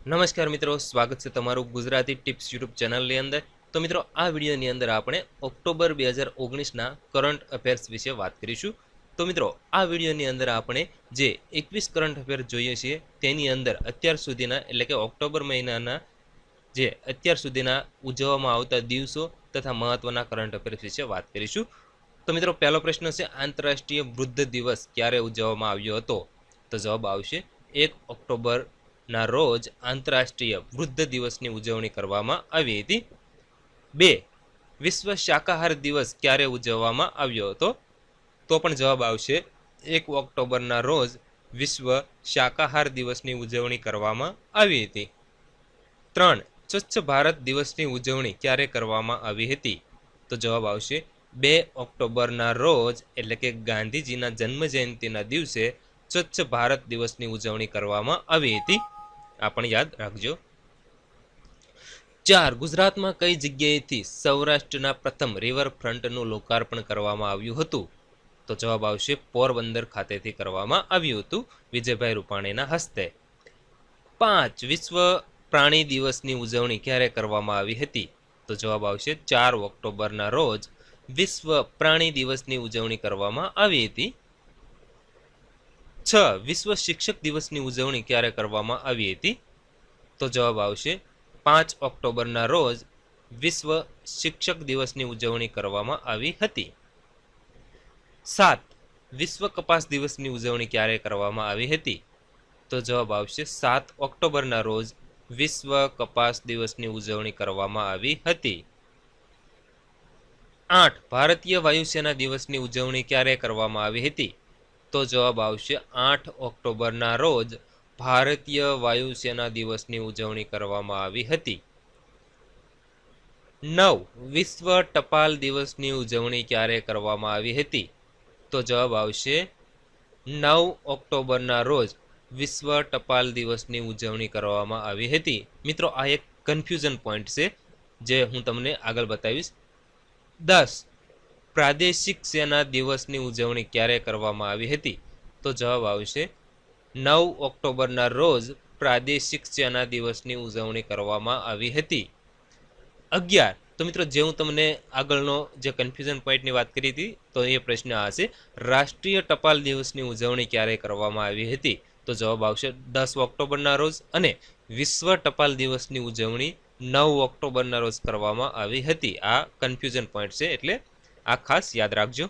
નમસ્કાર મિત્રો, સ્વાગત છે તમારું ગુજરાતી ટિપ્સ યુટ્યુબ ચેનલની અંદર. તો મિત્રો, આ વિડીયોની અંદર આપણે ઓક્ટોબર બે હજાર ઓગણીસના કરંટ અફેર્સ વિશે વાત કરીશું. તો મિત્રો, આ વિડીયોની અંદર આપણે જે એકવીસ કરંટ અફેર જોઈએ છીએ, તેની અંદર અત્યાર સુધીના, એટલે કે ઓક્ટોબર મહિનાના જે અત્યાર સુધીના ઉજવવામાં આવતા દિવસો તથા મહત્વના કરંટ અફેર્સ વિશે વાત કરીશું. તો મિત્રો, પહેલો પ્રશ્ન છે, આંતરરાષ્ટ્રીય વૃદ્ધ દિવસ ક્યારે ઉજવવામાં આવ્યો હતો? તો જવાબ આવશે, એક ઓક્ટોબરના રોજ આંતરરાષ્ટ્રીય વૃદ્ધ દિવસની ઉજવણી કરવામાં આવી હતી. બે, વિશ્વ શાકાહાર દિવસ ક્યારે ઉજવવામાં આવ્યો હતો? તો પણ જવાબ આવશે, એક ઓક્ટોબરના રોજ વિશ્વ શાકાહાર દિવસની ઉજવણી કરવામાં આવી હતી. ત્રણ, સ્વચ્છ ભારત દિવસની ઉજવણી ક્યારે કરવામાં આવી હતી? તો જવાબ આવશે, બે ઓક્ટોબરના રોજ, એટલે કે ગાંધીજીના જન્મ જયંતિના દિવસે સ્વચ્છ ભારત દિવસની ઉજવણી કરવામાં આવી હતી. આ પણ યાદ રાખજો. ચાર, ગુજરાતમાં કઈ જગ્યાએથી સૌરાષ્ટ્રના પ્રથમ રિવરફ્રન્ટનું લોકાર્પણ કરવામાં આવ્યું હતું? તો જવાબ આવશે પોરબંદર ખાતેથી કરવામાં આવ્યું હતું વિજયભાઈ રૂપાણીના હસ્તે. પાંચ, વિશ્વ પ્રાણી દિવસની ઉજવણી ક્યારે કરવામાં આવી હતી? તો જવાબ આવશે ચાર ઓક્ટોબરના રોજ વિશ્વ પ્રાણી દિવસની ઉજવણી કરવામાં આવી હતી. છ વિશ્વ શિક્ષક દિવસની ઉજવણી ક્યારે કરવામાં આવી હતી? તો જવાબ આવશે, પાંચ ઓક્ટોબરના રોજ વિશ્વ શિક્ષક દિવસની ઉજવણી કરવામાં આવી હતી. સાત, વિશ્વ કપાસ દિવસની ઉજવણી ક્યારે કરવામાં આવી હતી? તો જવાબ આવશે, સાત ઓક્ટોબરના રોજ વિશ્વ કપાસ દિવસની ઉજવણી કરવામાં આવી હતી. આઠ, ભારતીય વાયુસેના દિવસની ઉજવણી ક્યારે કરવામાં આવી હતી? તો જવાબ આવશે. આઠ ઓક્ટોબરના રોજ ભારતીય વાયુસેના દિવસની ઉજવણી કરવામાં આવી હતી. નવ, વિશ્વ ટપાલ દિવસની ઉજવણી ક્યારે કરવામાં આવી હતી? તો જવાબ આવશે, નવ ઓક્ટોબરના રોજ વિશ્વ ટપાલ દિવસની ઉજવણી કરવામાં આવી હતી. મિત્રો, આ એક કન્ફ્યુઝન પોઈન્ટ છે, જે હું તમને આગળ બતાવીશ. દસ પ્રાદેશિક સેના દિવસની ઉજવણી ક્યારે કરવામાં આવી હતી? તો જવાબ આવશે, નવ ઓક્ટોબરના રોજ પ્રાદેશિક સેના દિવસની ઉજવણી કરવામાં આવી હતી. અગિયાર, તો મિત્રો જે હું તમને આગળનો જે કન્ફ્યુઝન પોઈન્ટની વાત કરી હતી, તો એ પ્રશ્ન આ છે રાષ્ટ્રીય ટપાલ દિવસની ઉજવણી ક્યારે કરવામાં આવી હતી? તો જવાબ આવશે, દસ ઓક્ટોબરના રોજ અને વિશ્વ ટપાલ દિવસની ઉજવણી નવ ઓક્ટોબરના રોજ કરવામાં આવી હતી. આ કન્ફ્યુઝન પોઈન્ટ છે એટલે આ ખાસ યાદ રાખજો.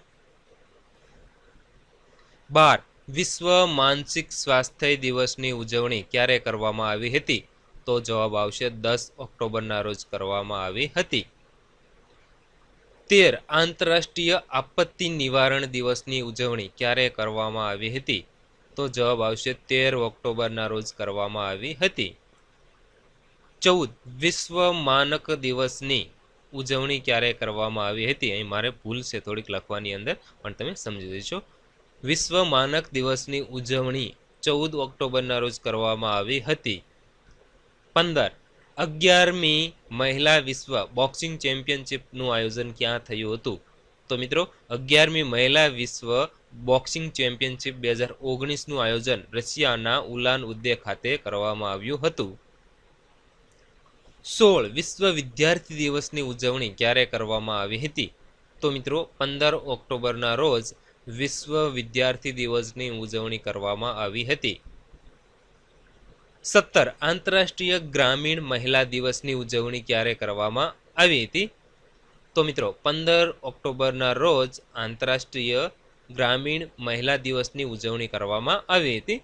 બાર, વિશ્વ માનસિક સ્વાસ્થ્ય દિવસની ઉજવણી ક્યારે કરવામાં આવી હતી? તો જવાબ આવશે દસ ઓક્ટોબરના રોજ કરવામાં આવી હતી. તેર, આંતરરાષ્ટ્રીય આપત્તિ નિવારણ દિવસની ઉજવણી ક્યારે કરવામાં આવી હતી? તો જવાબ આવશે તેર ઓક્ટોબરના રોજ કરવામાં આવી હતી. ચૌદ, વિશ્વ માનક દિવસની ઉજવણી ક્યારે કરવામાં આવી હતી, અહીં મારે ભૂલ છે થોડીક લખવાની અંદર, પણ તમે સમજી લેજો વિશ્વ માનક દિવસની ઉજવણી ચૌદ ઓક્ટોબરના રોજ કરવામાં આવી હતી. પંદર, અગિયારમી મહિલા વિશ્વ બોક્સિંગ ચેમ્પિયનશિપનું આયોજન ક્યાં થયું હતું? તો મિત્રો, અગિયારમી મહિલા વિશ્વ બોક્સિંગ ચેમ્પિયનશિપ બે હજાર ઓગણીસનું આયોજન રશિયાના ઉલાન ઉદ્દે ખાતે કરવામાં આવ્યું હતું. સોળ વિશ્વ વિદ્યાર્થી દિવસની ઉજવણી ક્યારે કરવામાં આવી હતી? તો મિત્રો, પંદર ઓક્ટોબરના રોજ વિશ્વ વિદ્યાર્થી દિવસની ઉજવણી કરવામાં આવી હતી. સત્તર આંતરરાષ્ટ્રીય ગ્રામીણ મહિલા દિવસની ઉજવણી ક્યારે કરવામાં આવી હતી? તો મિત્રો, પંદર ઓક્ટોબરના રોજ આંતરરાષ્ટ્રીય ગ્રામીણ મહિલા દિવસની ઉજવણી કરવામાં આવી હતી.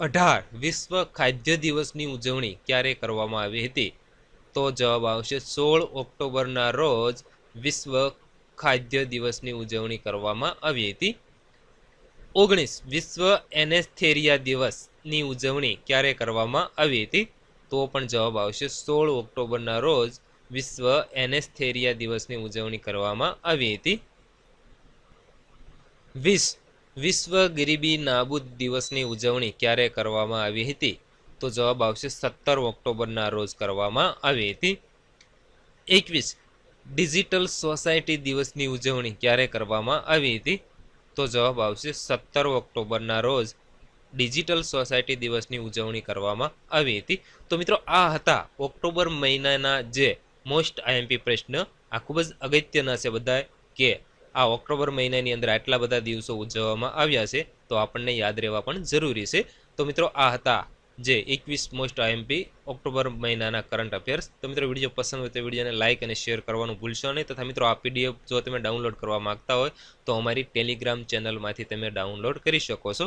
અઢાર વિશ્વ ખાદ્ય દિવસની ઉજવણી ક્યારે કરવામાં આવી હતી? તો જવાબ આવશે સોળ ઓક્ટોબરના રોજ વિશ્વ ખાદ્ય દિવસની ઉજવણી કરવામાં આવી હતી. ઓગણીસ વિશ્વ એનેસ્થેરિયા દિવસની ઉજવણી ક્યારે કરવામાં આવી હતી? તો પણ જવાબ આવશે સોળ ઓક્ટોબરના રોજ વિશ્વ એનેસ્થેરિયા દિવસની ઉજવણી કરવામાં આવી હતી. વીસ વિશ્વ ગરીબી નાબૂદ દિવસની ઉજવણી ક્યારે કરવામાં આવી હતી? તો જવાબ આવશે સત્તર ઓક્ટોબરના રોજ કરવામાં આવી હતી. એકવીસ, ડિજિટલ સોસાયટી દિવસની ઉજવણી ક્યારે કરવામાં આવી હતી? તો જવાબ આવશે સત્તર ઓક્ટોબરના રોજ ડિજિટલ સોસાયટી દિવસની ઉજવણી કરવામાં આવી હતી. તો મિત્રો, આ હતા ઓક્ટોબર મહિનાના જે મોસ્ટ આઈએમપી પ્રશ્ન. આ ખૂબ જ અગત્યના છે બધા કે આ ઓક્ટોબર મહિનાની અંદર આટલા બધા દિવસો ઉજવવામાં આવ્યા છે, તો આપણને યાદ રહેવા પણ જરૂરી છે. તો મિત્રો, આ હતા જે એકવીસ મોસ્ટ આઈએમપી ઓક્ટોબર મહિનાના કરંટ અફેર્સ. તો મિત્રો, વીડિયો પસંદ હોય તો વિડીયોને લાઇક અને શેર કરવાનું ભૂલશો નહીં. તથા મિત્રો, આ પીડીએફ જો તમે ડાઉનલોડ કરવા માગતા હોય, તો અમારી ટેલિગ્રામ ચેનલમાંથી તમે ડાઉનલોડ કરી શકો છો.